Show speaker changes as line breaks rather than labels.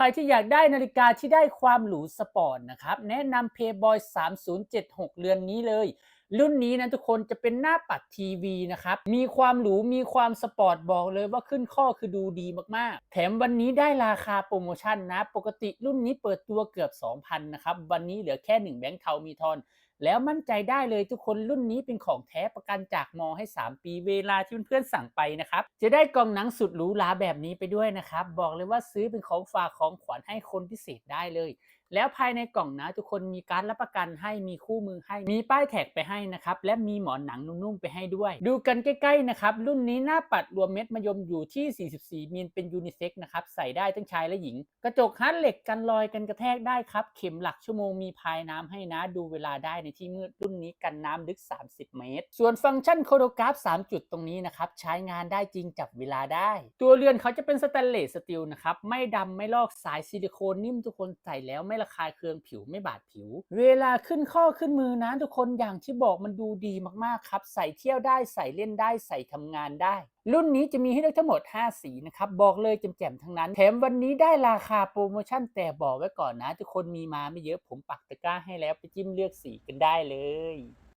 ใครที่อยากได้นาฬิกาที่ได้ความหรูสปอร์ตนะครับ แนะนำ Payboy 3076 เรือนนี้เลย รุ่นนี้นะทุกคนจะเป็นหน้าปัดทีวีนะครับ มีความหรู มีความสปอร์ตบอกเลยว่าขึ้นข้อคือดูดีมากๆ แถมวันนี้ได้ราคาโปรโมชั่นนะ ปกติรุ่นนี้เปิดตัวเกือบ 2,000 นะครับ วันนี้เหลือแค่ 1 แบงค์เทามีทอน แล้วมั่นใจได้เลยทุกคนรุ่นนี้เป็นของแท้ประกันจากมอให้ 3 ปีเวลาที่เพื่อนๆสั่งไปนะครับ จะได้กล่องหนังสุดหรูหราแบบนี้ไปด้วยนะครับ บอกเลยว่าซื้อเป็นของฝากของขวัญให้คนพิเศษได้เลย แล้วภายในกล่องนะทุกคนมีการรับประกันให้มีคู่มือให้ มีป้ายแท็กไปให้นะครับ และมีหมอนหนังนุ่มๆไปให้ด้วย ดูกันใกล้ๆนะครับ รุ่นนี้หน้าปัดรวมเม็ดมะยมอยู่ที่ 44มิลเป็นยูนิเซ็กนะครับใส่ได้ทั้งชายและหญิง กระจกฮัดเหล็กกันรอยกันกระแทกได้ครับเข็มหลักชั่วโมงมีพายน้ำให้นะดูเวลาได้ในที่มืดรุ่นนี้กันน้ำลึก 30 เมตร ส่วนฟังก์ชันโคโรกราฟ 3 จุดตรงนี้นะครับ ใช้งานได้จริงจับเวลาได้ ตัวเรือนเขาจะเป็นสแตนเลสสตีลนะครับ ไม่ดำไม่ลอกสายซิลิโคนนิ่มทุกคนใส่แล้วไม่ระคายเคืองผิวไม่บาดผิว เวลาขึ้นข้อขึ้นมือนะทุกคนอย่างที่บอกมันดูดีมากๆครับ ใส่เที่ยวได้ใส่เล่นได้ใส่ทำงานได้ รุ่นนี้จะมีให้เลือกทั้งหมด 5 สีนะครับ บอกเลยแจ่มๆทั้งนั้นแถมวันนี้ได้ราคาโปรโมชั่นแต่บอกไว้ก่อนนะ ทุกคนมีมาไม่เยอะผมปักตะกร้าให้แล้วไปจิ้มเลือกสีกันได้เลย